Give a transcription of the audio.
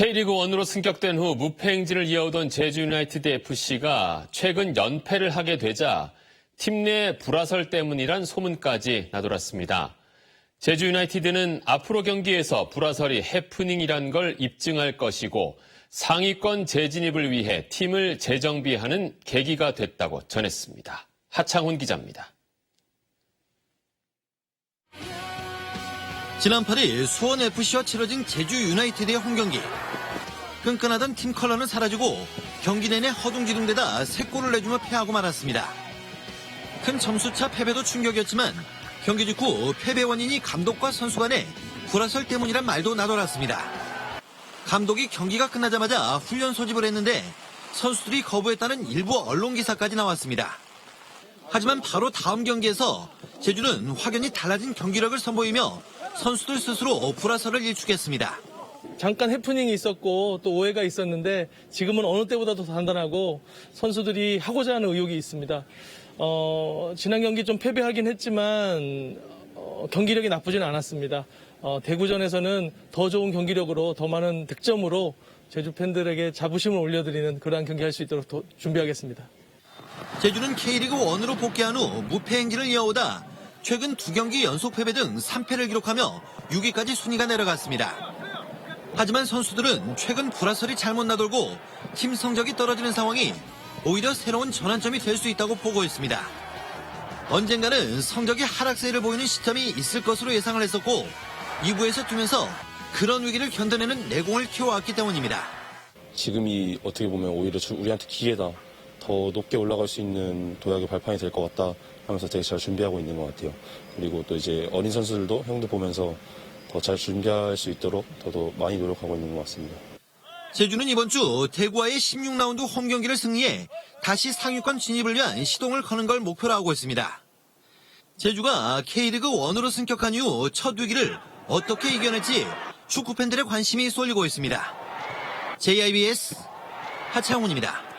K리그 1으로 승격된 후 무패 행진을 이어오던 제주 유나이티드 FC가 최근 연패를 하게 되자 팀 내 불화설 때문이란 소문까지 나돌았습니다. 제주 유나이티드는 앞으로 경기에서 불화설이 해프닝이란 걸 입증할 것이고 상위권 재진입을 위해 팀을 재정비하는 계기가 됐다고 전했습니다. 하창훈 기자입니다. 지난 8일 수원FC와 치러진 제주 유나이티드의 홈경기. 끈끈하던 팀 컬러는 사라지고 경기 내내 허둥지둥대다 3골을 내주며 패하고 말았습니다. 큰 점수차 패배도 충격이었지만 경기 직후 패배 원인이 감독과 선수 간의 불화설 때문이란 말도 나돌았습니다. 감독이 경기가 끝나자마자 훈련 소집을 했는데 선수들이 거부했다는 일부 언론 기사까지 나왔습니다. 하지만 바로 다음 경기에서 제주는 확연히 달라진 경기력을 선보이며 선수들 스스로 불화설을 일축했습니다. 잠깐 해프닝이 있었고 또 오해가 있었는데 지금은 어느 때보다 더 단단하고 선수들이 하고자 하는 의욕이 있습니다. 어, 지난 경기 좀 패배하긴 했지만 어, 경기력이 나쁘진 않았습니다. 어, 대구전에서는 더 좋은 경기력으로 더 많은 득점으로 제주 팬들에게 자부심을 올려드리는 그러한 경기 할 수 있도록 도- 준비하겠습니다. 제주는 K리그 1으로 복귀한 후 무패 행진을 이어오다 최근 두 경기 연속 패배 등 3패를 기록하며 6위까지 순위가 내려갔습니다. 하지만 선수들은 최근 불화설이 잘못 나돌고 팀 성적이 떨어지는 상황이 오히려 새로운 전환점이 될 수 있다고 보고했습니다. 언젠가는 성적이 하락세를 보이는 시점이 있을 것으로 예상을 했었고 2부에서 뛰면서 그런 위기를 견뎌내는 내공을 키워왔기 때문입니다. 지금이 어떻게 보면 오히려 주- 우리한테 기회다. 더 높게 올라갈 수 있는 도약의 발판이 될 것 같다 하면서 되게 잘 준비하고 있는 것 같아요. 그리고 또 이제 어린 선수들도 형들 보면서 더 잘 준비할 수 있도록 더더 많이 노력하고 있는 것 같습니다. 제주는 이번 주 대구와의 16라운드 홈 경기를 승리해 다시 상위권 진입을 위한 시동을 거는 걸 목표로 하고 있습니다. 제주가 K리그 1으로 승격한 이후 첫 위기를 어떻게 이겨낼지 축구 팬들의 관심이 쏠리고 있습니다. JIBS 하창훈입니다.